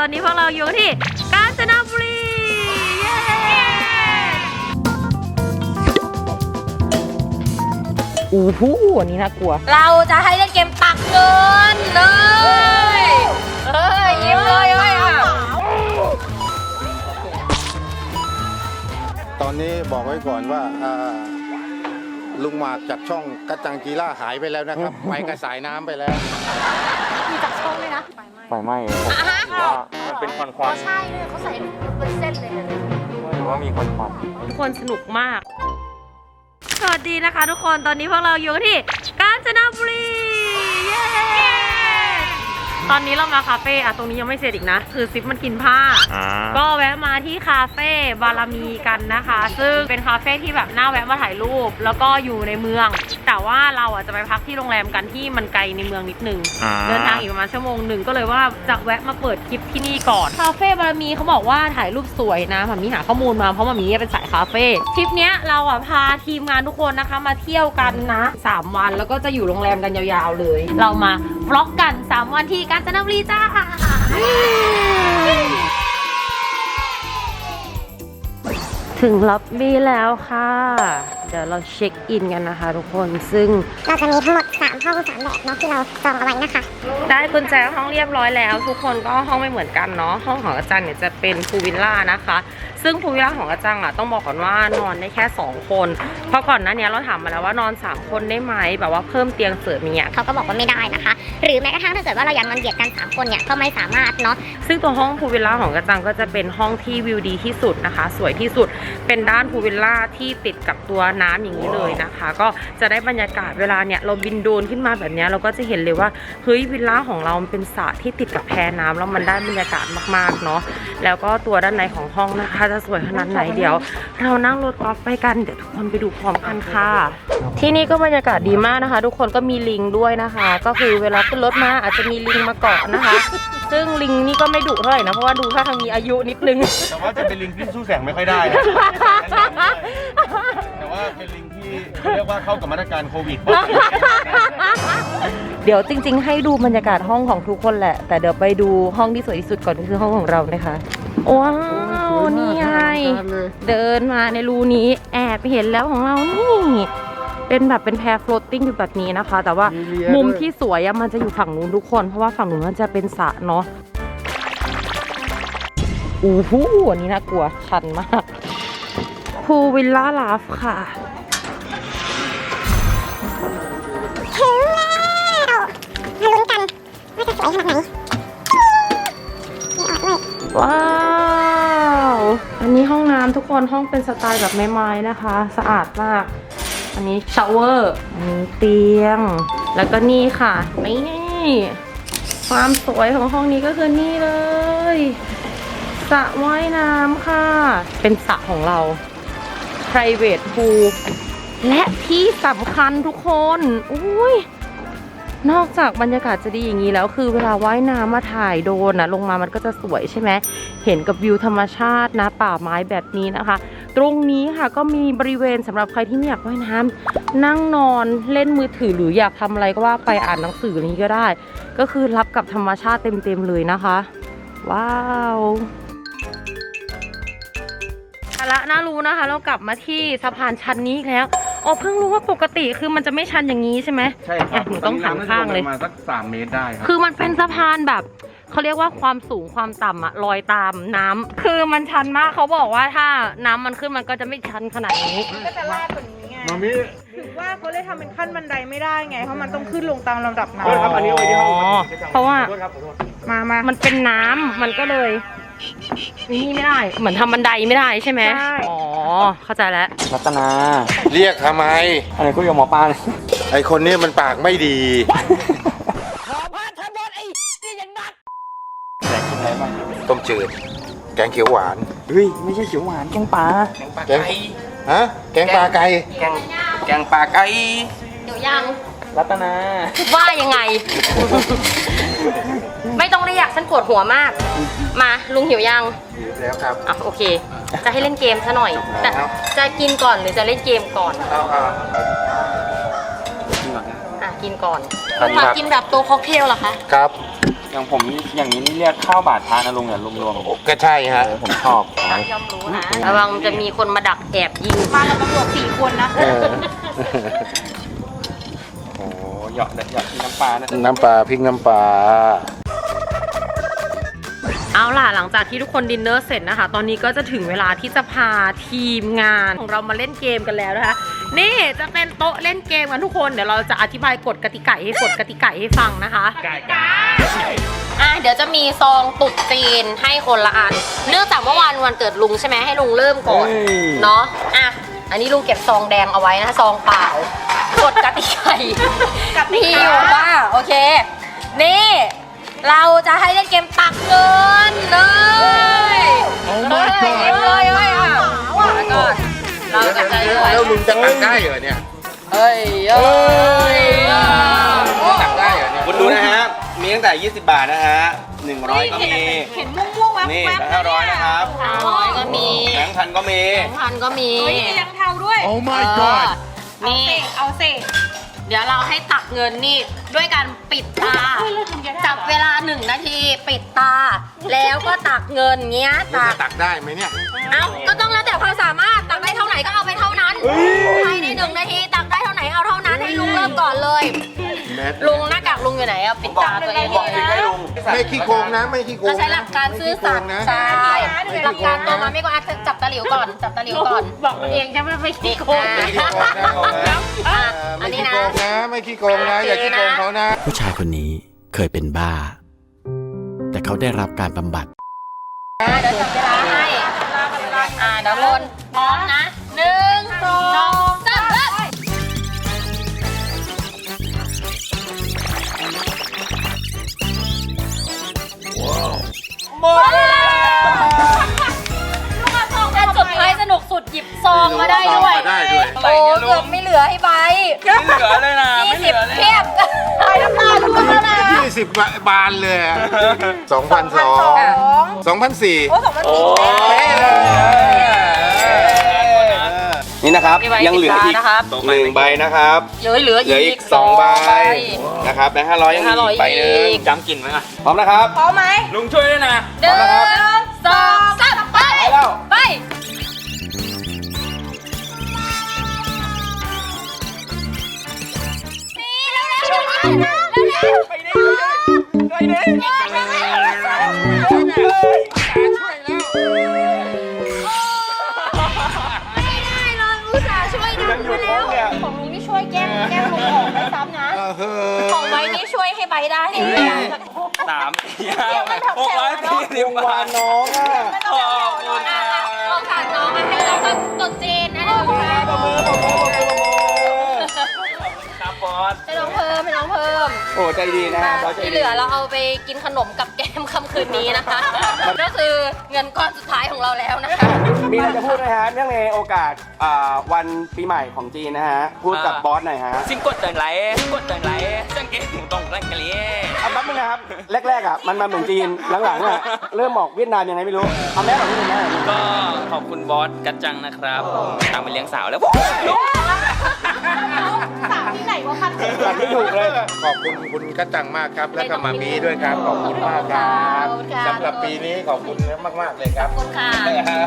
ตอนนี้พวกเราอยู่ที่กาญจนบุรี เย้ อู้หูอันนี้น่ากลัว เราจะให้เล่นเกมตักเงินเลยเอ้ยยิ้มเลยเอ้ยอะตอนนี้บอกไว้ก่อนว่าอ่า ลุงหมากจากช่องกัจจังกีล่าหายไปแล้วนะครับ ไปกระสายน้ำไปแล้ว มีจากช่องเลยนะไฟไหม้อะฮะมันเป็นควันควันใช่เลยเขาใส่เป็นเส้นเลยนะหรือว่ามีควันควันทุกคนสนุกมาก สวัสดีนะคะทุกคนตอนนี้พวกเราอยู่ที่กาญจนบุรีเย้ต อนนี้เรามาคาเฟ่อะตรงนี้ยังไม่เสร็จอีกนะ คือซิปมันกินผ้า อ่า ก็แวะมาที่คาเฟ่บารมีกันนะคะ ซึ่งเป็นคาเฟ่ที่แบบน่าแวะมาถ่ายรูป แล้วก็อยู่ในเมือง แต่ว่าเราอะจะไปพักที่โรงแรมกันที่มันไกลในเมืองนิดนึง อ่า เดินทางอีกประมาณชั่วโมงหนึ่งก็เลยว่าจะแวะมาเปิดคลิปที่นี่ก่อนคาเฟ่บารมีเขาบอกว่าถ่ายรูปสวยนะหมามีหาข้อมูลมาเพราะหมามีเป็นสายคาเฟ่ทริปเนี้ยเราอะพาทีมงานทุกคนนะคะ มาเที่ยวกันนะ 3 วันแล้วก็จะอยู่โรงแรมกันยาวๆเลย เรามาบล็อกกัน 3 วันที่กาญจนบุรีจ้าถึงล็อบบี้แล้วค่ะ เดี๋ยวเราเช็คอินกันนะคะทุกคนซึ่งเราจะมีทั้งหมด 3 ห้อง3แบบเนาะที่เราจองเอาไว้นะคะ ได้กุญแจห้องเรียบร้อยแล้ว ทุกคนก็ห้องไม่เหมือนกันเนาะห้องของอาจารย์เนี่ยจะเป็นพูลวิลล่านะคะ ซึ่งพูลวิลล่าของอาจารย์อะต้องบอกก่อนว่านอนได้แค่ 2 คน เพราะก่อนหน้านี้เราถามมาแล้วว่านอน 3 คนได้ไหมแบบว่าเพิ่มเตียงเสริมอย่างเงี้ยเขาก็บอกว่าไม่ได้นะคะ หรือแม้กระทั่งถ้าเกิดว่าเราอยากนอนเบียดกัน 3 คนเนี่ยก็ไม่สามารถเนาะซึ่งตัวห้องพูลวิลล่าของกระจังก็จะเป็นห้องที่วิวดีที่สุดนะคะ สวยที่สุดเป็นด้านพูลวิลล่าที่ติดกับตัวน้ำอย่างนี้เลยนะคะ ก็จะได้บรรยากาศเวลาเนี่ยเราบินโดรนขึ้นมาแบบเนี้ยเราก็จะเห็นเลยว่าเฮ้ยวิลล่าของเรามันเป็นสระที่ติดกับแพน้ำแล้วมันได้บรรยากาศมากๆเนาะแล้วก็ตัวด้านในของห้องนะคะ จะสวยขนาดไหนเดี๋ยว เรานั่งรถกอล์ฟไปกันเดี๋ยวทุกคนไปดูพร้อมกันค่ะ ที่นี่ก็บรรยากาศดีมากนะคะ ทุกคนก็มีลิงด้วยนะคะ ก็คือเวลาขึ้นรถมาอาจจะมีลิงมาเกาะนะคะ ซึ่งลิงนี่ก็ไม่ดุเท่าไหร่นะเพราะว่าดูท่าทางมีอายุนิดนึงแต่ว่าจะเป็นลิงที่สู้แสงไม่ค่อยได้นะแต่ ว่าเป็นลิงที่เรียกว่าเข้ากับมาตรการโควิดเดี๋ยวจริง ๆ ให้ดูบรรยากาศห้องของทุกคนแหละ แต่เดี๋ยวไปดูห้องที่สวยที่สุดก่อนก็คือห้องของเรานะคะว้าวนี่ไงเดินมาในรูนี้แอบเห็นแล้วของเรานี่เป็นแบบเป็นแพรโฟลตติ้งอยู่แบบนี้นะคะ แต่ว่ามุมที่สวยอะมันจะอยู่ฝั่งนู้นทุกคน เพราะว่าฝั่งนู้นมันจะเป็นสระเนาะอู้หูอันนี้น่ากลัวชันมาก พูวิลล่าลาฟค่ะถึงแล้วมาลุ้นกันว่าจะสวยขนาดไหนมีออดด้วยว้าว อันนี้ห้องน้ำทุกคนห้องเป็นสไตล์แบบไม้ๆนะคะ สะอาดมาก อันนี้ชาวเวอร์อันนี้เตียง แล้วก็นี่ค่ะนี่ความสวยของห้องนี้ก็คือนี่เลยสระว่ายน้ำค่ะ เป็นสระของเรา private pool และที่สำคัญทุกคนอุ้ยนอกจากบรรยากาศจะดีอย่างนี้แล้วคือเวลาว่ายน้ำมาถ่ายโดนนะลงมามันก็จะสวยใช่ไหมเห็นกับวิวธรรมชาตินะ ป่าไม้แบบนี้นะคะ ตรงนี้ค่ะก็มีบริเวณสำหรับใครที่ไม่อยากว่ายน้ำนั่งนอนเล่นมือถือหรืออยากทำอะไรก็ว่าไปอ่านหนังสืออะไรนี้ก็ได้ ก็คือรับกับธรรมชาติเต็มๆเลยนะคะ ว้าว เอาละน่ารู้นะคะ เรากลับมาที่สะพานชันนี้อีกแล้วอ๋อเพิ่งรู้ว่าปกติคือมันจะไม่ชันอย่างนี้ใช่ไหมใช่ครับหนูต้องหันข้างเลยประมาณสักสามเมตรได้ครับคือมันเป็นสะพานแบบเขาเรียกว่าความสูงความต่ำอะลอยตามน้ำคือมันชันมากเขาบอกว่าถ้าน้ำมันขึ้นมันก็จะไม่ชันขนาดนี้ก็จะลาดกว่านี้ไงมามิถึงว่าเขาเลยทำเป็นขั้นบันไดไม่ได้ไงเพราะมันต้องขึ้นลงตามลำดับโทษครับน้ำอันนี้เอาไว้ที่ห้องอ๋อเพราะว่าขอโทษครับขอโทษมามามันเป็นน้ำมันก็เลย นี่ไม่ได้ เหมือนทำบันไดไม่ได้ใช่ไหมอ๋อ เข้าใจแล้ว รัตนา เรียกทำไมอันนี้คุยกับหมอปลาเลยไอคนนี้มันปากไม่ดี แต่กินอะไรบ้างต้มจืด แกงเขียวหวาน เฮ้ย ไม่ใช่เขียวหวานแกงปลาแกง ฮะ แกงปลาไก่ แกงแกงปลาไก่ เดี๋ยวยัง รัตนา ว่ายังไง ไม่ต้องเรียกฉันปวดหัวมาก มาลุงหิวยังหิวแล้วครับอะโอเค จะให้เล่นเกมซะหน่อย แต่ครับจะกินก่อนหรือจะเล่นเกมก่อนเอาเอาอะกินกินก่อนครับลุงหมากกินแบบตัวค็อกเทลเหรอคะ ครับ อย่างผมนี่อย่างนี้นี่เรียกข้าวบาทพานะลุงเนี่ยรวมก็ใช่ฮะๆผมชอบย่อมรู้นะระวังจะมีคนมาดักแอบยิง มากับตำรวจสี่คนนะเออโอ้โห เหยาะเหยาะที่น้ำปลานะน้ำปลาพริกน้ำปลาเอาล่ะหลังจากที่ทุกคนดินเนอร์เสร็จนะคะ ตอนนี้ก็จะถึงเวลาที่จะพาทีมงานของเรามาเล่นเกมกันแล้วนะคะ นี่จะเป็นโต๊ะเล่นเกมกันทุกคน เดี๋ยวเราจะอธิบายกฎกติกาให้กฎกติกาให้ฟังนะคะอะเดี๋ยวจะมีซองตุดจีนให้คนละอัน เนื่องจากเมื่อวานวันเกิดลุงใช่ไหมให้ลุงเริ่มก่อนเนาะอะอันนี้ลุงเก็บซองแดงเอาไว้นะซองเปล่า กดกติกากับพี่อยู่ว่าโอเค นี่ เราจะให้เล่นเกมตักเงินเลยเฮ้ยเลยเฮ้ยอะแล้วก็เราจะใจด้วยแล้วลุงจะตักได้เหรอเนี่ยเฮ้ยเฮ้ยตักได้เหรอเนี่ยคุณดูนะฮะ มีตั้งแต่ 20 บาทนะฮะ 100 ก็มี เห็นม่วงๆแวบๆนี่แวบแบงค์ห้าร้อยนะครับห้าร้อยก็มีแบงค์พันก็มีแบงค์พันก็มี เฮ้ยมียังเทาด้วย Oh เอ my อ god นี่เอาเสกเดี๋ยวเราให้ตักเงินนี่ด้วยการปิดตาจับเวลาหนึ่งนาทีปิดตา แล้วก็ตักเงินเงี้ยแล้วตัจะกตักได้ไหมเนี่ย เอ้า ก็ต้องแล้วแต่ความสามารถ ตักได้เท่าไหนก็เอาไปเท่านั้นภายในหนึ่งนาทีตัก ลุงเริ่มก่อนเลย แมทลุงหน้ากากลุงอยู่ไหนอะปิดตาตัวเองบอกเลถึยงให้ลุงไม่ขี้โกงนะไม่ขี้โกงเรานะใช้หลักการซื่อสัตย์ไม่ขี้โกงนะใช่ไม่หลักขี้โกการงตัวมานะไม่ก็อาจจะจับตะหลิวก่อน จับตะหลิวก่อนบอกเองจะไม่ไปขี้โกงไม่ขี้โกงนะอะเอออัไม่นนี้ขี้นะ โกงนะไม่ขี้โกงนะ อย่าขี้โกงเขานะ ผู้ชายคนนี้เคยเป็นบ้า แต่เขาได้รับการบำบัด อะเดี๋ยวจับเวลาให้ อ่าเดี๋ยวมนพร้อมนะ หมดเวลาอันสุดท้ายสนุกสุดหยิบซองมาได้ด้วย มาได้ด้วยโอ้เกือบไม่เหลือให้ใบไม่เหลือเลยนะยี่ไม่เหสิลืบอเลยเพียบไปน้ำตาล่วงแล้วนะยี่สิบบาทเลยสองพันสองสองพันสี่โอ้สองพันสี่เป๊ะเลย นี่นะครับ มีใบยังเหลืออีกปิดตานะครับ หนึ่งใบนะครับ เหลือเหลือเหลืออีอีกกสองใบนะครับแบงค์ห้าร้อยยังมี500อีกใบหนึอีงกจำกลิ่นไว้ก่อนพร้อมนะครับ พร้อมไหมลุงช่วยด้วยนะ หนึ่งสองสามไปไปแล้ว ไปของำนะเออของไว้นี่ช่วยให้ใบได้สามสี่ห้าหกร้อยสี่สิบบาทน้องอะ ขอบคุณอะค่ะอะเอาฝากน้องมาให้เราก็ตดจีนนะเดี๋ยวประ ให้น้องเพิ่มให้น้องเพิ่ม โอ้ใจดีนะบอสใจที่เหดี ลือเราเอาไปกินขนมกับแก้มค่ำคืนนี้นะคะ ก็คือเงินก้อนสุดท้ายของเราแล้วนะคะ มีอะไรจะพูดนะฮะเนื่องในโอกาสอ่าวันปีใหม่ของจีนนะฮะ พูดกับบอสหน่อยฮะ xin cốt tầng lại cốt tầng lại sang cái một đồng lạnh cái lìa เอาแป๊บนึงนะครับ แรกๆอะมันมาเหมือนจีน หลังๆอะเริ่มออกเวียดนามยังไงไม่รู้ เอาแม่ของพี่แม่ก็ขอบคุณบอสกัจจังนะครับตามไปเลี้ยงสาวแล้ว สาม ที่ไหนวะพันตัดไม่ถูกเลย ขอบคุณคุณกระจังมากครับ แล้วก็มามีด้วยครับ ขอบคุณมากครับสำหรับปีนี้ขอบคุณมากๆเลยครับขอบคุณค่ะ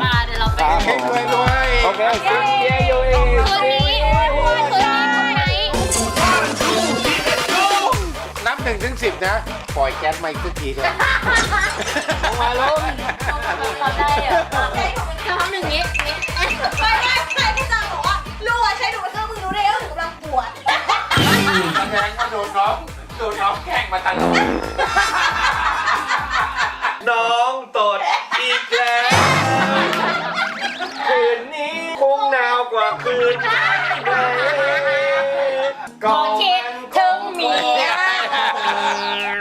มาเดี๋ยวเราไปเค้กด้วยด้วยโอเคเย้ยูอีคืนนี้คืนนี้คุณไหนนับหนึ่งถึงสิบนะ ปล่อยแก๊สมาอีกสักทีเถอะมาลงเราได้เหรอทำอย่างนี้นี่ไม่ไม่ใครพี่ ดงว่าโดนน้องโดนน้องแข่งมาตั้งน้องตดอีกแล้วคืนนี้คงหนาวกว่าคืนไหนก็คิดถึงเมีย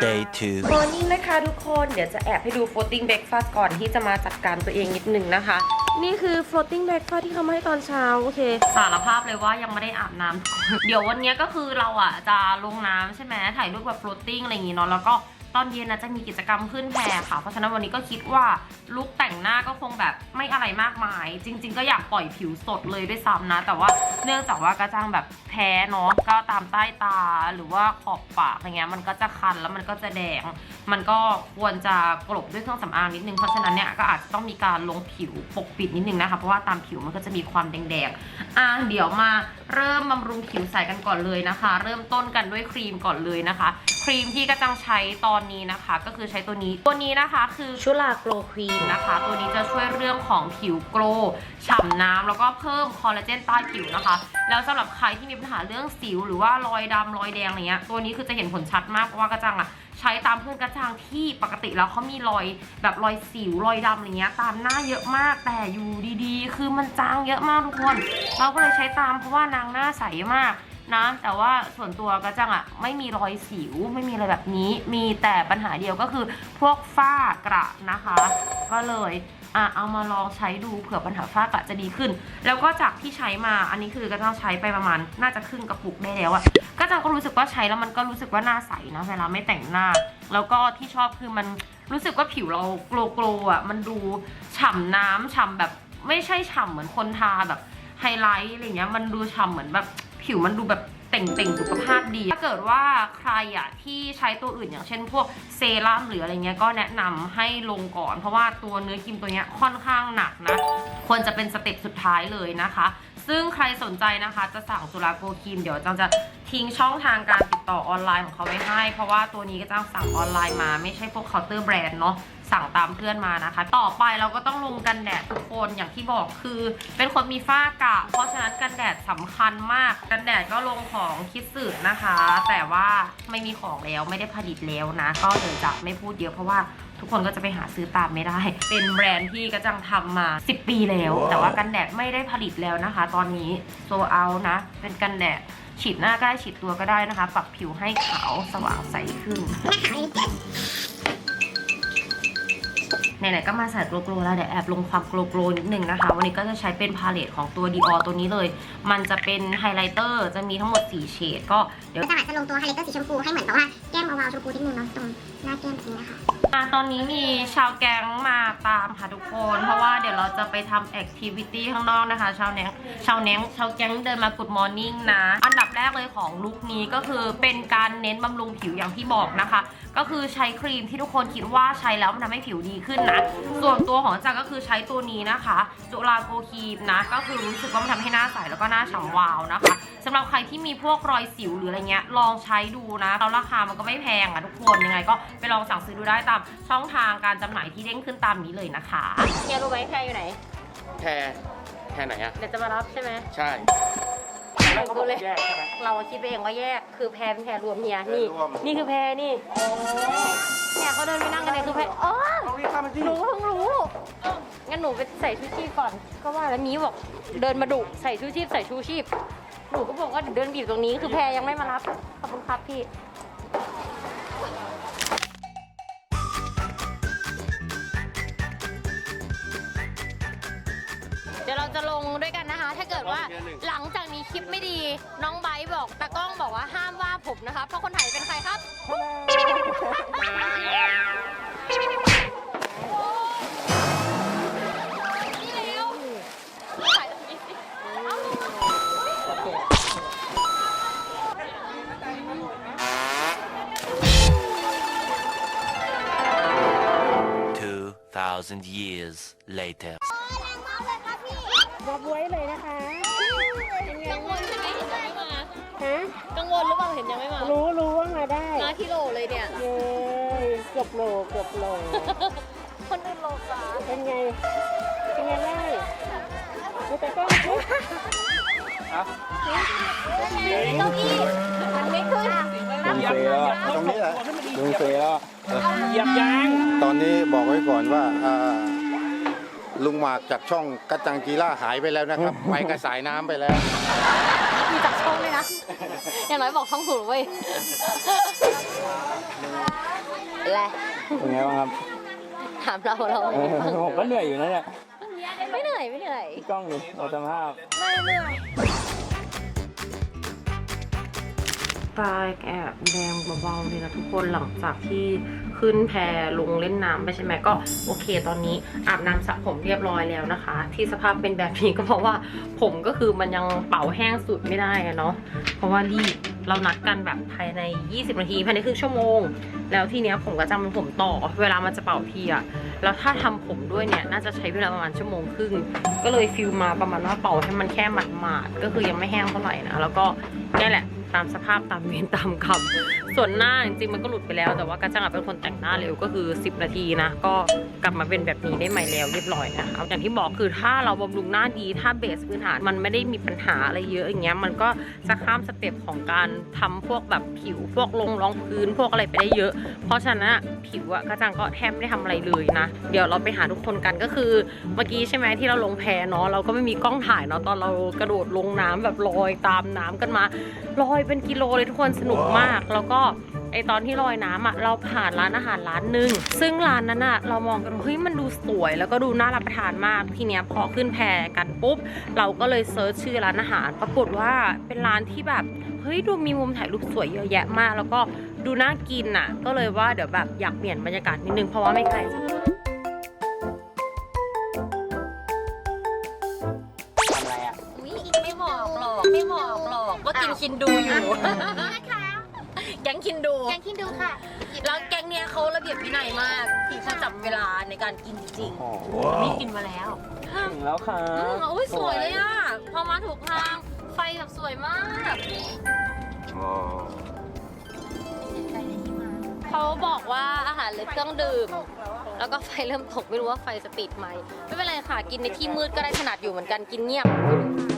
Day 2มอร์นิ่งนะคะทุกคน เดี๋ยวจะแอบให้ดู floating breakfast ก่อนที่จะมาจัดการตัวเองนิดนึงนะคะ นี่คือ floating breakfast ที่เขามาให้ตอนเช้า โอเค สารภาพเลยว่ายังไม่ได้อาบน้ำ เดี๋ยววันนี้ก็คือเราอะจะลงน้ำใช่ไหมถ่ายรูปแบบ floating อะไรอย่างงี้เนาะแล้วก็ ตอนเย็นนะจะมีกิจกรรมขึ้นแพค่ะ เพราะฉะนั้นวันนี้ก็คิดว่าลุคแต่งหน้าก็คงแบบไม่อะไรมากมาย จริง ๆ ก็อยากปล่อยผิวสดเลยด้วยซ้ำนะ แต่ว่าเนื่องจากว่ากระจังแบบแพ้เนาะก็ตามใต้ตาหรือว่าขอบปากอะไรเงี้ยมันก็จะคันแล้วมันก็จะแดง มันก็ควรจะกลบด้วยเครื่องสำอางนิดนึงเพราะฉะนั้นเนี่ยก็อาจจะต้องมีการลงผิวปกปิดนิดนึงนะคะเพราะว่าตามผิวมันก็จะมีความแดงๆอะเดี๋ยวมาเริ่มบำรุงผิวใสกันก่อนเลยนะคะ เริ่มต้นกันด้วยครีมก่อนเลยนะคะ ครีมที่กระจังใช้ตอนนี้นะคะก็คือใช้ตัวนี้ตัวนี้นะคะคือชุลาโกลครีมนะคะ ตัวนี้จะช่วยเรื่องของผิวโกลฉ่ำน้ำแล้วก็เพิ่มคอลลาเจนใต้ผิวนะคะ แล้วสำหรับใครที่มีปัญหาเรื่องสิว หรือว่ารอยดำรอยแดงอะไรเงี้ยตัวนี้คือจะเห็นผลชัดมากเพราะว่ากระจังอะใช้ตามเพื่อนกระจังที่ปกติแล้วเขามีรอยแบบรอยสิวรอยดำอะไรเงี้ยตามหน้าเยอะมากแต่อยู่ดีๆ คือมันจางเยอะมากทุกคน เราก็เลยใช้ตามเพราะว่านางหน้าใสมาก นะ แต่ว่าส่วนตัวกระจังอะไม่มีรอยสิวไม่มีอะไรแบบนี้ มีแต่ปัญหาเดียวก็คือพวกฝ้ากระนะคะ ก็เลยอะเอามาลองใช้ดูเผื่อปัญหาฝ้ากระจะดีขึ้น แล้วก็จากที่ใช้มาอันนี้คือกระจังใช้ไปประมาณน่าจะครึ่งกระปุกได้แล้วอะกระจังก็รู้สึกว่าใช้แล้วมันก็รู้สึกว่าหน้าใสนะเวลาไม่แต่งหน้า แล้วก็ที่ชอบคือมันรู้สึกว่าผิวเราโกลโกลอะมันดูฉ่ำน้ำฉ่ำแบบไม่ใช่ฉ่ำเหมือนคนทาแบบไฮไลท์อะไรเงี้ยมันดูฉ่ำเหมือนแบบ ผิวมันดูแบบเต่งๆสุขภาพดี ถ้าเกิดว่าใครอะที่ใช้ตัวอื่นอย่างเช่น พวกเซรั่มหรืออะไรเงี้ยก็แนะนำให้ลงก่อน เพราะว่าตัวเนื้อครีมตัวเนี้ยค่อนข้างหนักนะควรจะเป็นสเต็ปสุดท้ายเลยนะคะ ซึ่งใครสนใจนะคะจะสั่งสุราโกครีมเดี๋ยวจังจะทิ้งช่องทางการติดต่อออนไลน์ของเขาไว้ให้ เพราะว่าตัวนี้ก็จังสั่งออนไลน์มาไม่ใช่พวกเคาน์เตอร์แบรนด์เนาะ สั่งตามเพื่อนมานะคะ ต่อไปเราก็ต้องลงกันแดดทุกคนอย่างที่บอกคือ เป็นคนมีฝ้ากระเพราะฉะนั้นกันแดดสำคัญมาก กันแดดก็ลงของคิดสึนะคะ แต่ว่าไม่มีของแล้วไม่ได้ผลิตแล้วนะ ก็เดี๋ยวจะไม่พูดเยอะเพราะว่าทุกคนก็จะไปหาซื้อตามไม่ได้ เป็นแบรนด์ที่กระจังทำมา 10 ปีแล้วแต่ว่ากันแดดไม่ได้ผลิตแล้วนะคะ ตอนนี้โซเอานะ เป็นกันแดดฉีดหน้าก็ได้ฉีดตัวก็ได้นะคะ ปรับผิวให้ขาวสว่างใสขึ้น ไหนๆก็มาใส่โกลโกลแล้วเดี๋ยวแอบลงความโกลโกลนิดนึงนะคะ วันนี้ก็จะใช้เป็นพาเลตของตัว Dior ตัวนี้เลย มันจะเป็นไฮไลท์เตอร์จะมีทั้งหมด 4 เฉดก็เดี๋ยวก็จะอาจจะลงตัวไฮไลท์เตอร์สีชมพูให้เหมือนกับว่าแก้มวาวๆชมพูนิดนึงเนาะตรงหน้าแก้มตรงนี้นะคะอะตอนนี้มีชาวแก๊งมาตามค่ะทุกคน เพราะว่าเดี๋ยวเราจะไปทำแอคทิวิตี้ข้างนอกนะคะ ชาวแนงชาวแนงชาวแก๊งเดินมา Good Morning นะ อันดับแรกเลยของลุคนี้ก็คือเป็นการเน้นบำรุงผิวอย่างที่บอกนะคะ ก็คือใช้ครีมที่ทุกคนคิดว่าใช้แล้วมันทำให้ผิวดีขึ้นนะ ส่วนตัวของจักก็คือใช้ตัวนี้นะคะ จุลาโกครีมนะ ก็คือรู้สึกว่ามันทำให้หน้าใสแล้วก็หน้าฉ่ำวาวนะคะสำหรับใครที่มีพวกรอยสิวหรืออะไรเงี้ยลองใช้ดูนะแล้วราคามันก็ไม่แพงอะทุกคนยังไงก็ไปลองสั่งซื้อดูได้ตามช่องทางการจำหน่ายที่เด้งขึ้นตามนี้เลยนะคะเฮียรู้ไหมแพรอยู่ไหนแค่แค่ไหนอะเดี๋ยวจะมารับใช่ไหมใช่ดูเลยเราคิดไปเองว่าแยกคือแพรเป็นแพรรวมเฮียนี่ นี่คือแพรนี่เนี่ยเขาเดินไปนั่งกันเลยคือแพรอ๋ อหนูเพิ่งรู้งั้นหนูไปใส่ชูชีพก่อน ก็ว่าแล้วมีบอกเดินมาดุใส่ชูชีพใส่ชูชีพ หนูก็บอกว่าเดี๋ยวเดินบีบตรงนี้คือแพรยังไม่มารับ ขอบคุณครับพี่เดี๋ยวเราจะลงด้วยกันนะคะ ถ้าเกิดว่าหลังจากนี้คลิปไม่ดีน้องไบร์ทบอกตากล้องบอกว่าห้ามว่าผมนะคะ เพราะคนถ่ายเป็นใครครับ 2,000 years later. รับไว้เลยนะคะ กังวลใช่ไหมเห็นยังไม่มาฮะ กังวลหรือเปล่าเห็นยังไม่มารู้รู้ว่ามาได้ มาที่โหลเลยเนี่ยเย้เกือบโลเกือบโลคนอื่นโหลจ้าเป็นไง เป็นไงได้ดูแต่กล้องสิ เก้าอี้มันไม่ขึ้นลุ งเฟยแล้วตรงนี้แหละลุงเฟยแล้วเหยียบยางตอนนี้บอกไว้ก่อนว่าอ่าลุงหมากจากช่องกัจจังกีล่าหายไปแล้วนะครับ ไปกระสายน้ำไปแล้ว มีจับช่องเลยนะ อย่างน้อยบอกช่องถูกเว้ยแหละเป็นไงบ้างครับถามเราเราผมก็เหนื่อยอยู่นะเนี่ยไม่เหนื่อยไม่เหนื่อย กล้องดิเราสภาพไม่เหนื่อย ตายแอบแดงเบาๆเลยนะทุกคนหลังจากที่ขึ้นแพลงเล่นน้ำไปใช่ไหมก็โอเค ตอนนี้อาบน้ำสระผมเรียบร้อยแล้วนะคะ ที่สภาพเป็นแบบนี้ก็เพราะว่าผมก็คือมันยังเป่าแห้งสุดไม่ได้อะเนาะเพราะว่ารีบเรานัดกันแบบภายใน 20 นาทีภายในครึ่งชั่วโมง แล้วทีเนี้ยผมก็จำผมต่อ เวลามันจะเป่าทีอะแล้วถ้าทำผมด้วยเนี่ยน่าจะใช้เวลาประมาณชั่วโมงครึ่งก็เลยฟิลมาประมาณว่าเป่าให้มันแค่หมาดๆก็คือยังไม่แห้งเท่าไหร่นะแล้วก็นี่แหละ ตามสภาพตามเวรตามกรรม ส่วนหน้าจริงๆมันก็หลุดไปแล้วแต่ว่ากระจังเป็นคนแต่งหน้าเร็วก็คือ 10 นาทีนะ ก็กลับมาเป็นแบบนี้ได้ใหม่แล้วเรียบร้อยนะคะอย่างที่บอกคือถ้าเราบำรุงหน้าดีถ้าเบสพื้นฐานมันไม่ได้มีปัญหาอะไรเยอะอย่างเงี้ยมันก็จะข้ามสเต็ปของการทำพวกแบบผิวพวกลงรองพื้นพวกอะไรไปได้เยอะ เพราะฉะนั้นผิวอะกระจังก็แทบไม่ได้ทำอะไรเลยนะ เดี๋ยวเราไปหาทุกคนกันก็คือเมื่อกี้ใช่ไหมที่เราลงแพเนาะเราก็ไม่มีกล้องถ่ายเนาะตอนเรากระโดดลงน้ำแบบลอยตามน้ำกันมาลอยเป็นกิโลเลยทุกคนสนุกมากแล้วก็ไอตอนที่ลอยน้ำอะเราผ่านร้านอาหารร้านหนึ่งซึ่งร้านนั้นอะเรามองกันว่าเฮ้ยมันดูสวย แล้วก็ดูน่ารับประทานมากทีเนี้ยพอขึ้นแพกันปุ๊บ เราก็เลยเซิร์ชชื่อร้านอาหาร ปรากฏว่าเป็นร้านที่แบบเฮ้ยดูมีมุมถ่ายรูปสวยเยอะแยะมาก แล้วก็ดูน่ากินอะก็เลยว่าเดี๋ยวแบบอยากเปลี่ยนบรรยากาศนิดนึงเพราะว่าไม่ไกลจากทำอะไรอะอุ๊ยอีกไม่บอกหรอกไม่บอกหรอกว่ากินคินดูอยู่ แก๊งคินดู แกงคิดดูค่ะแล้วแก๊งเนี้ยเขาระเบียบวินัยมากคือเขาจับเวลาในการกินจริงโอ้โหๆนี่กินมาแล้วถึงแล้วครัอืมบอุ้ยสวยเลยอะ พอมาถูกทาง ไฟแบบสวยมาก เขาบอกว่าอาหารเลยเครื่องดื่ม แล้วก็ไฟเริ่มตกไม่รู้ว่าไฟจะติดไหม ไม่เป็นไรค่ะ กินในที่มืดก็ได้ถนัดอยู่เหมือนกันกินเงียบ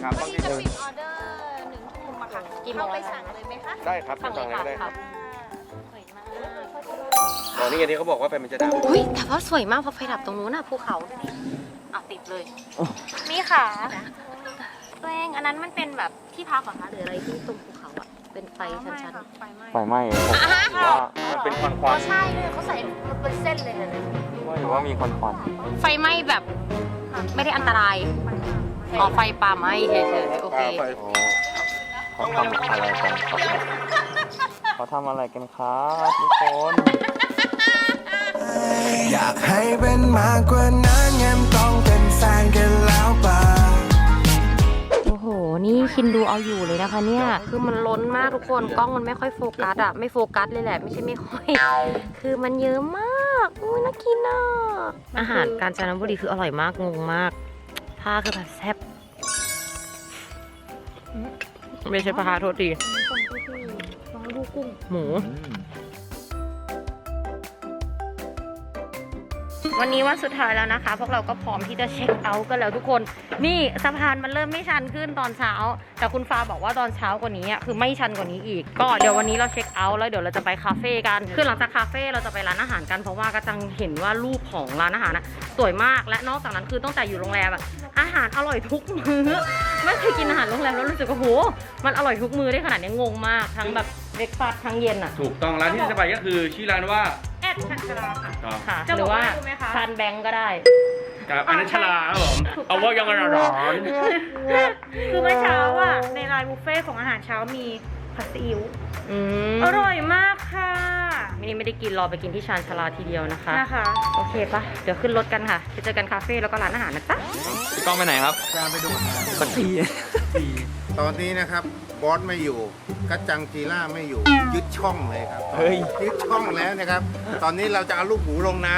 ครับวันนี้จะปิดออเดอร์หนึ่งทุ่มอะ ค่ะกี่โมเข้างไปแล้วสั่งเลยไหมคะได้ครับสั่งเลยค่ะได้ครับอ๋อนี่ไงที่เขาบอกว่าไฟมันจะดับอุ้ยแต่ว่าสวยมากเพราะไฟดับตรงนู้นน่ะภูเขาอะติดเลยนี่ค่ะตัวเองอันนั้นมันเป็นแบบที่พักเหรอคะหรืออะไรที่ตรงภูเขาอะเป็นไฟชั้นไฟไหม้ไฟไหม้ผมว่ามันเป็นควันควันใช่เลยเขาใส่เป็นเส้นเลยนะหรือว่ามีควันควันๆไฟไหม้แบบไม่ได้อันตรายอ๋อไฟป่าไหม้เฉยๆโอเค เขาทำอะไรกันครับเขาทำอะไรกันครับทุกคน อยากให้เป็นมากกว่านั้นงั้นต้องเป็นแฟนกันแล้วป่ะโอ้โห นี่คินดูเอาอยู่เลยนะคะเนี่ย คือมันล้นมากทุกคน กล้องมันไม่ค่อยโฟกัสอะไม่โฟกัสเลยแหละ ไม่ใช่ไม่ค่อย คือมันเยอะมาก อุ้ยน่ากินอะ อาหารกาญจนบุรีคืออร่อยมาก งงมากผ้าคือแบบแซ่บ ไม่ใช่ปลาโทษทีหมู วันนี้วันสุดท้ายแล้วนะคะ พวกเราก็พร้อมที่จะเช็คเอาท์กันแล้วทุกคน นี่สะพานมันเริ่มไม่ชันขึ้นตอนเช้า แต่คุณฟ้าบอกว่าตอนเช้ากว่านี้อะคือไม่ชันกว่านี้อีก ก็เดี๋ยววันนี้เราเช็คเอาท์แล้วเดี๋ยวเราจะไปคาเฟ่กัน คือหลังจากคาเฟ่เราจะไปร้านอาหารกัน เพราะว่ากระจังเห็นว่ารูปของร้านอาหารนะสวยมาก และนอกจากนั้นคือตั้งแต่อยู่โรงแรมอะอาหารอร่อยทุกมื้อ ไม่เคยกินอาหารโรงแรมแล้วรู้สึกว่าโห มันอร่อยทุกมื้อได้ขนาดนี้งงมาก ทั้งแบบเบรกฟาสต์ทั้งเย็นอะถูกต้องร้านที่จะไปก็คือชื่อร้านว่า แอดชันชลาค่ะอ๋อค่ะจะหบรืออกว่าว่าอะไรรู้ไหมคะทานแบงก์ก็ได้ ครับอันนั้นชลาครับผมเอาว่ายังไงร้อนคือเมื่อเช้าอะในไลน์บุฟเฟ่ต์ของอาหารเช้ามีผัดซีอิ๊วอืมอร่อยมากค่ะนี่ไม่ได้กินรอไปกินที่ชานชาลาทีเดียวนะคะ นะคะ โอเคปะเดี๋ยวขึ้นรถกันค่ะไปเจอกันคาเฟ่แล้วก็ร้านอาหารนะจ๊ะ พี่ก้องไปไหนครับ การไปดูสักที ตอนนี้นะครับ บอสไม่อยู่ กัจจังจีล่าไม่อยู่ ยึดช่องเลยครับเฮ้ย ยึดช่องแล้วนะครับ ตอนนี้เราจะเอาลูกหมูลงน้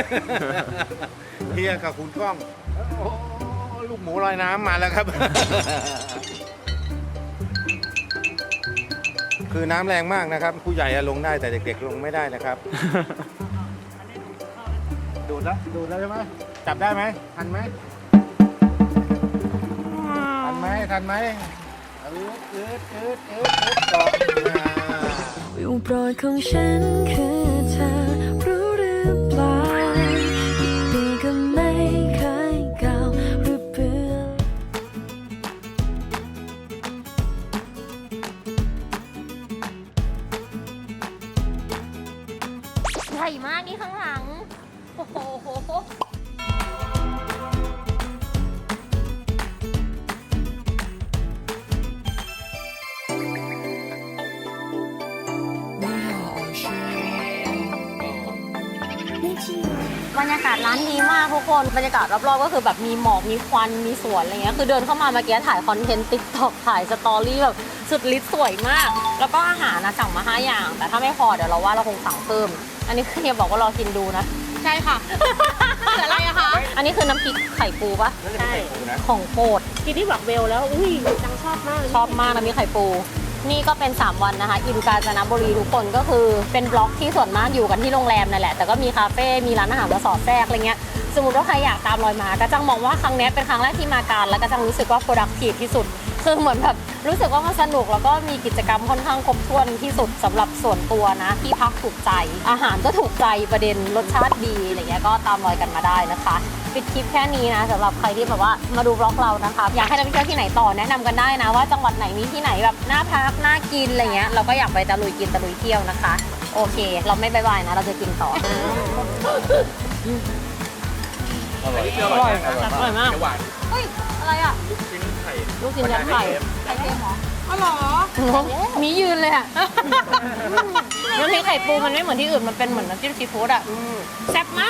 ำ เฮียกับคุณก้องโอ้ลูกหมูลอยน้ำมาแล้วครับ คือน้ำแรงมากนะครับ ผู้ใหญ่อะลงได้แต่เด็กๆลงไม่ได้นะครับ ดูดแล้วดูดแล้วใช่ไหมจับได้ไหมทันไหมทันไหมทันไหม อืดอืดอืดอืดอืดต่อมาวิวโปรดของฉันคือเธอรู้หรือเปล่ากี่ปีก็ไม่เคยเก่าหรือเบื่อใหญ่มากนี่ข้างหลัง โอ้โห บรรยากาศร้านดีมากทุกคน บรรยากาศรอบๆก็คือแบบมีหมอกมีควันมีสวนอะไรเงี้ยคือเดินเข้ามาเมื่อกี้ถ่ายคอนเทนต์ติ๊กต็อกถ่ายสตอรี่แบบสุดฤทธิ์สวยมาก แล้วก็อาหารนะสั่งมาห้าอย่าง แต่ถ้าไม่พอเดี๋ยวเราว่าเราคงสั่งเพิ่ม อันนี้คือเฮียบอกว่ารอกินดูนะ ใช่ค่ะแต่อะไรอะคะ อันนี้คือน้ำพริกไข่ปูปะใช่ของโปรดกินที่บอกเวลแล้ว อุ้ยจังชอบมากเลยชอบมากน้ำพริกไข่ปู นี่ก็เป็น 3 วันนะคะ อินกาญจนบุรีทุกคนก็คือเป็นบล็อกที่ส่วนมากอยู่กันที่โรงแรมนั่นแหละ แต่ก็มีคาเฟ่ มีร้านอาหารมาสอดแทรกอะไรเงี้ย สมมติว่าใครอยากตามรอยมา ก็จังมองว่าครั้งนี้เป็นครั้งแรกที่มาการ แล้วก็จังรู้สึกว่า productive ที่สุด คือเหมือนแบบรู้สึกว่ามันสนุกแล้วก็มีกิจกรรมค่อนข้างครบถ้วนที่สุดสำหรับส่วนตัวนะ ที่พักถูกใจ อาหารก็ถูกใจประเด็นรสชาติดีอะไรเงี้ยก็ตามรอยกันมาได้นะคะ ปิดคลิปแค่นี้นะสำหรับใครที่แบบว่ามาดูบล็อกเรานะคะ อยากให้เราไปเที่ยวที่ไหนต่อแนะนำกันได้นะ ว่าจังหวัดไหนมีที่ไหนแบบน่าพักน่ากินอะไรเงี้ยเราก็อยากไปตะลุยกินตะลุยเที่ยวนะคะ โอเค เราไม่บายบายนะ เราจะกินต่อ อร่อยอร่อยอร่อยมาก หวานเฮ้ย อะไรอะชิ้นไข่ลูกชิ้นยัดไข่ ไข่เค็มเหรออ๋อเหรอมียืนเลยอะน้ำพริกไข่ปูมันไม่เหมือนที่อื่นมันเป็นเหมือนน้ำจิ้มซีฟู้ดอะแซ่บมาก